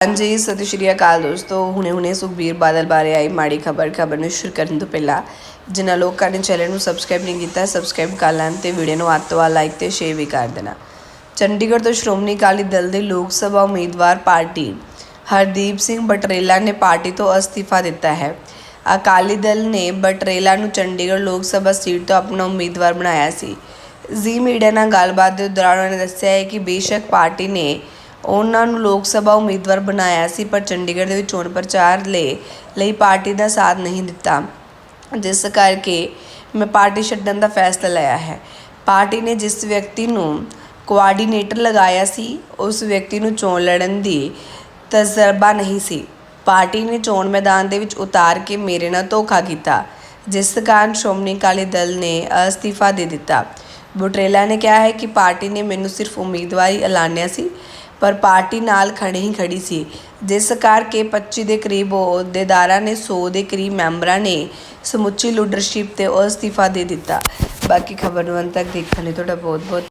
ਹਾਂਜੀ, ਸਤਿ ਸ਼੍ਰੀ ਅਕਾਲ ਦੋਸਤੋ। ਹੁਣੇ ਹੁਣੇ ਸੁਖਬੀਰ ਬਾਦਲ ਬਾਰੇ ਆਈ ਮਾੜੀ ਖਬਰ ਖਬਰ ਨੂੰ ਸ਼ੁਰੂ ਕਰਨ ਤੋਂ ਪਹਿਲਾਂ ਜਿਨ੍ਹਾਂ ਲੋਕਾਂ ਨੇ ਚੈਨਲ ਨੂੰ ਸਬਸਕ੍ਰਾਈਬ ਨਹੀਂ ਕੀਤਾ ਸਬਸਕ੍ਰਾਈਬ ਕਰ ਲੈਣ ਤੇ ਵੀਡੀਓ ਨੂੰ ਅੱਧ ਤੋਂ ਵੱਧ ਲਾਈਕ ਤੇ ਸ਼ੇਅਰ ਵੀ ਕਰ ਦੇਣਾ। ਚੰਡੀਗੜ੍ਹ ਤੋਂ ਸ਼੍ਰੋਮਣੀ ਅਕਾਲੀ ਦਲ ਦੇ ਲੋਕ ਸਭਾ ਉਮੀਦਵਾਰ ਪਾਰਟੀ ਹਰਦੀਪ ਸਿੰਘ ਬਟਰੇਲਾ ਨੇ ਪਾਰਟੀ ਤੋਂ ਅਸਤੀਫਾ ਦਿੱਤਾ ਹੈ। ਅਕਾਲੀ ਦਲ ਨੇ ਬਟਰੇਲਾ ਨੂੰ ਚੰਡੀਗੜ੍ਹ ਲੋਕ ਸਭਾ ਸੀਟ ਤੋਂ ਆਪਣਾ ਉਮੀਦਵਾਰ ਬਣਾਇਆ ਸੀ। ਜ਼ੀ ਮੀਡੀਆ ਨਾਲ ਗੱਲਬਾਤ ਦੇ ਦੌਰਾਨ ਉਹਨਾਂ ਨੇ ਦੱਸਿਆ ਹੈ ਕਿ ਬੇਸ਼ੱਕ ਪਾਰਟੀ ਨੇ ਉਹਨਾਂ ਨੂੰ ਲੋਕ ਸਭਾ ਉਮੀਦਵਾਰ ਬਣਾਇਆ ਸੀ, ਪਰ ਚੰਡੀਗੜ੍ਹ ਦੇ ਵਿੱਚ ਚੋਣ ਪ੍ਰਚਾਰ ਲਈ ਲਈ ਪਾਰਟੀ ਦਾ ਸਾਥ ਨਹੀਂ ਦਿੱਤਾ। ਜਿਸ ਕਰਕੇ ਮੈਂ ਪਾਰਟੀ ਛੱਡਣ ਦਾ ਫੈਸਲਾ ਲਿਆ ਹੈ। ਪਾਰਟੀ ਨੇ ਜਿਸ ਵਿਅਕਤੀ ਨੂੰ ਕੋਆਰਡੀਨੇਟਰ ਲਗਾਇਆ ਸੀ, ਉਸ ਵਿਅਕਤੀ ਨੂੰ ਚੋਣ ਲੜਨ ਦੀ ਤਜਰਬਾ ਨਹੀਂ ਸੀ। ਪਾਰਟੀ ਨੇ ਚੋਣ ਮੈਦਾਨ ਦੇ ਵਿੱਚ ਉਤਾਰ ਕੇ ਮੇਰੇ ਨਾਲ ਧੋਖਾ ਕੀਤਾ, ਜਿਸ ਕਾਰਨ ਸ਼੍ਰੋਮਣੀ ਅਕਾਲੀ ਦਲ ਨੇ ਅਸਤੀਫਾ ਦੇ ਦਿੱਤਾ। ਬੁਟਰੇਲਾ ਨੇ ਕਿਹਾ ਹੈ ਕਿ ਪਾਰਟੀ ਨੇ ਮੈਨੂੰ ਸਿਰਫ ਉਮੀਦਵਾਰੀ ਐਲਾਨਿਆ ਸੀ ਪਰ ਪਾਰਟੀ ਨਾਲ ਖੜੇ ਹੀ ਖੜੀ ਸੀ। ਜਿਸ ਕਰਕੇ 25 ਦੇ ਕਰੀਬ ਅਹੁਦੇਦਾਰਾਂ ਨੇ 100 ਦੇ ਕਰੀਬ ਮੈਂਬਰਾਂ ਨੇ ਸਮੁੱਚੀ ਲੀਡਰਸ਼ਿਪ ਤੇ ਅਸਤੀਫਾ ਦੇ ਦਿੱਤਾ। ਬਾਕੀ ਖਬਰ ਨੂੰ ਅੰਤ ਤੱਕ ਦੇਖਣ ਲਈ ਤੁਹਾਡਾ ਬਹੁਤ ਬਹੁਤ